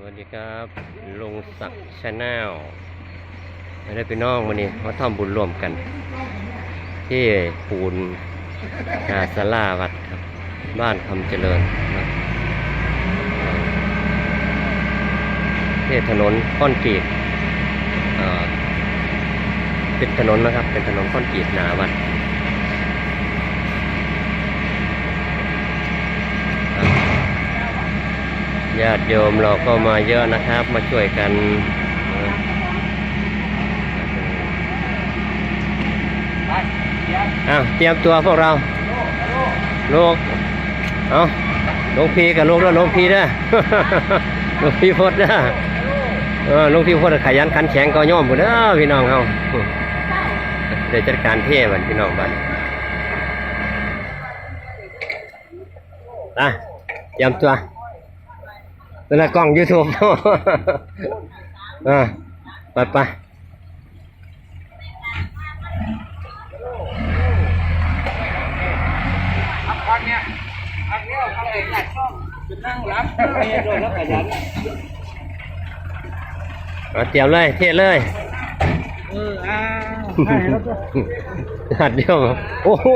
สวัสดีครับลุงศักดิ์ชาแนลไม่ได้ไปน้องวันนี้มาทำบุญร่วมกัน ที่ปูนนาสลาวัดครับ บ้านคำเจริญนะที่ถนนก้อนกรีดเอ่อเป็นถนนนะครับ เป็นถนนก้อนกรีดหนาวัดครับ ญาติโยมเราก็มาเยอะนะครับ มาช่วยกันเอออ้าวเตรียมตัวพวกเราลูกเอาลงพีกับลูกแล้วลงพีเด้อลงพีพดเด้อเออลงพีพดขยันขันแข็งก็ย่อมหมดเด้อพี่น้องเขาเดี๋ยวจัดการเท่บันพี่น้องบันอะเตรียมตัว เป็นละกล้องยูทูบอ่าไปไปพักเนี้ยพักเนี้ยพักเองหลักช่องจะนั่งรับไม่โดนแล้วขยันเอาเตรียมเลย เทเลย เอออ้าวหัดเดียวโอ้โห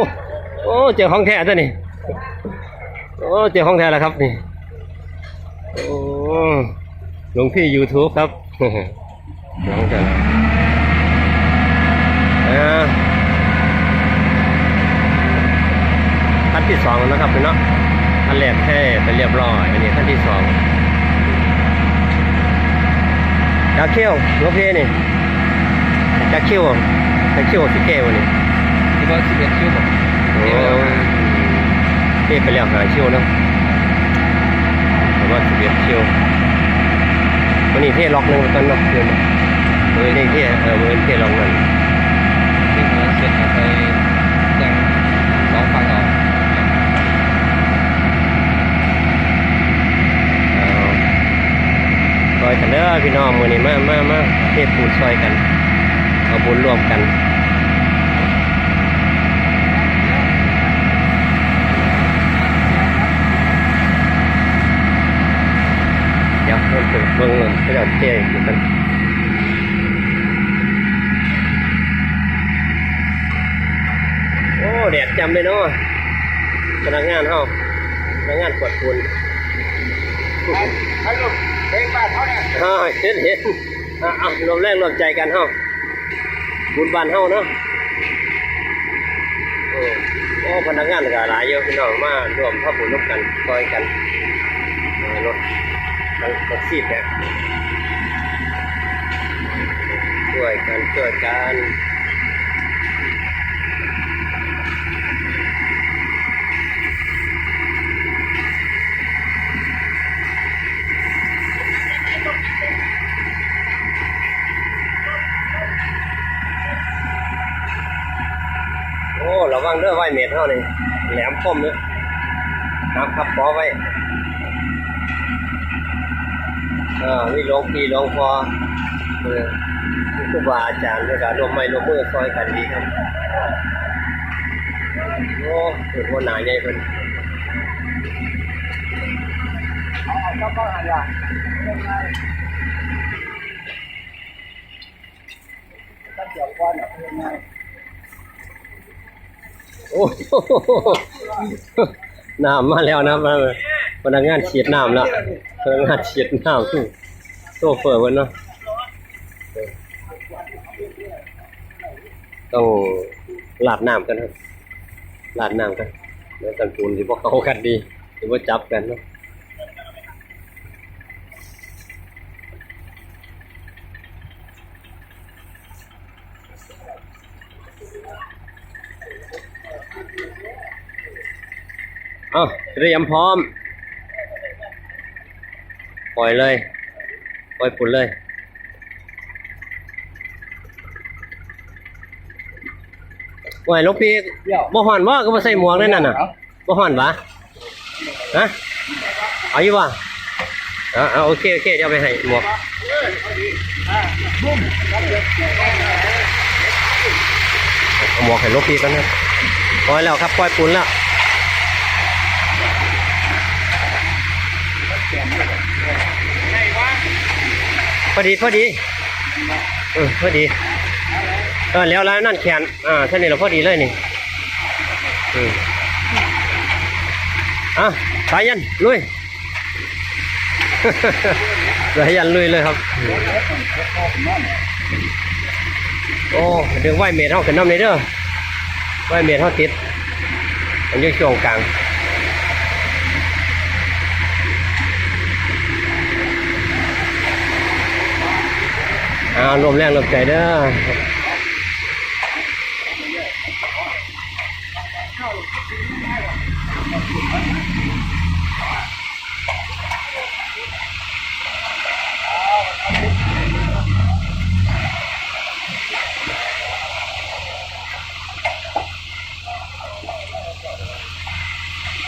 โอ้เจอของแท้ตัวนี่โอ้เจอของแท้แล้วครับนี่ โอ้หลวงพี่ YouTube ครับหลวงกันอ่าขั้นที่สองแล้วนะครับพี่เนาะขั้นแรกแค่ไปเรียบร้อย อันนี้ขั้นที่สองจาเขี้ยวหลวงพี่นี่จาเขี้ยวจาเขี้ยวสิเกวันนี้ที่ว่าสิบเอ็ดคิวบอกโอ้เทไปแล้วหาเชี่ยวเนาะแต่ ว่าสิบเอ็ดเชี่ยววันนี้เทล็อกหนึงตอนเนาะเดือนเออนี่เทเออวันนี้เทล็อกหนึงที่เหมือนเสร็จไปยังสองฝั่งออกเอาซอยกันเด้อพี่น้องมื้อนี้มามามาเทปูนซอยกันเอาบุญร่วมกัน เดี๋ยวเพิ่มเติมเบิ่งเงินเพื่อเทอยู่กันโอ้แดดจำเลยเนาะพนักงานเฮาพนักงานกดฝุ่นให้ลูกเพลงบ้านเขาเนี่ยฮ่าเห็นเห็นอะอะรวมแรงรวมใจกันเฮาบุญบานเฮาเนาะโอ้พนักงานก็หลายเยอะพี่น้องมารวมพระบุญร่วมกันซอยกันรถ ทั้งรถซีดเนี่ยช่วยกันช่วยกันโอ้ระวังเด้อไว้เม็ดเท่านี่แหลมคมเนื้อน้ำขับปอไว้ เออมีหลวงพี่หลวงพ่อเออครูบาอาจารย์ด้วยกันรวมไม้รวมมือซอยกันดีครับโอ้เปิดหัวหนาใหญ่เพิ่นเอาเอาเข้าบ้านอะไรยังไงตั้งเกี่ยวก้อนอะยังไงโอ้โหน้ำมาแล้วนะพนักงานฉีดน้ำแล้ว พนักงานฉีดน้ำสู้โซเฟอร์เพิ่นเนาะต้องลาดน้ำกันครับลาดน้ำกันแล้วกันปูนที่พวกเขากันดีที่ว่าจับกันเนาะเอาเตรียมพร้อม ปล่อยเลย ปล่อยฝุ่นเลยว่าลูกพี่บ่ฮ้อนบ่ก็บ่ใส่หมวกนั่นน่ะบ่ฮ้อนวะฮะเอาอยู่บ่อ่าเอาโอเคโอเคเดี๋ยวไปให้หมวกเอาหมวกให้ลูกพี่กันนะปล่อยแล้วครับปล่อยฝุ่นแล้วไงวะ พอดีพอดีเออพอดีเออแล้วแล้วนั่นแขนอ่าท่านี้เราพอดีเลยนี่อืมอะสายยันลุยสายยันลุยเลยครับ โอ้เดึงไหวเมตรเท่าขึ้นน้ำเลยเด้อไหวเมตรเท่าติดอันอยืดช่วงกลาง อ่ารวมแรงรวมใจเด้อ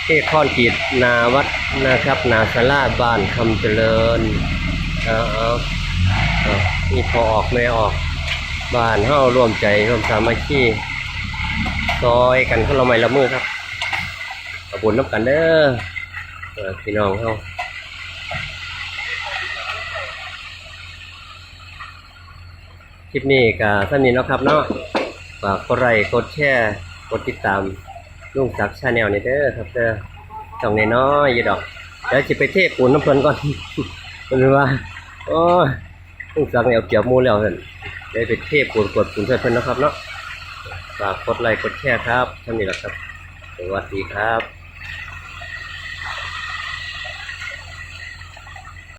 เทคอนกีดนาวัดนะครับ นาสาราบ้านคำเจริญอาเอาเอา นี่พอออกไม่ออกบ้านเฮาร่วมใจร่วมสามัคคีซอยกันคนละไม้ละมือครับขอบคุญน้ำกันเด้อพี่น้องเฮาคลิปนี้ก็ท่านนี้นะครับเนาะฝากกดไลค์กดแชร์กดติดตามลุงศักดิ์ชาแนลนี่เด้อครับเด้อต้องน้อยๆยู่ดอกเดี๋ยวจะไปเทปูนน้ำเพลินก่อนเพิ่นว่าโอ้ ลุงศักดิ์เนี่ยเอาเกี่ยวมูแล้วเห็นได้ไปเทพปูนกดปูนเพื่อนๆนะครับเนาะฝากกดไลค์กดแชร์ครับท่านนี้แหละครับ สวัสดีครับ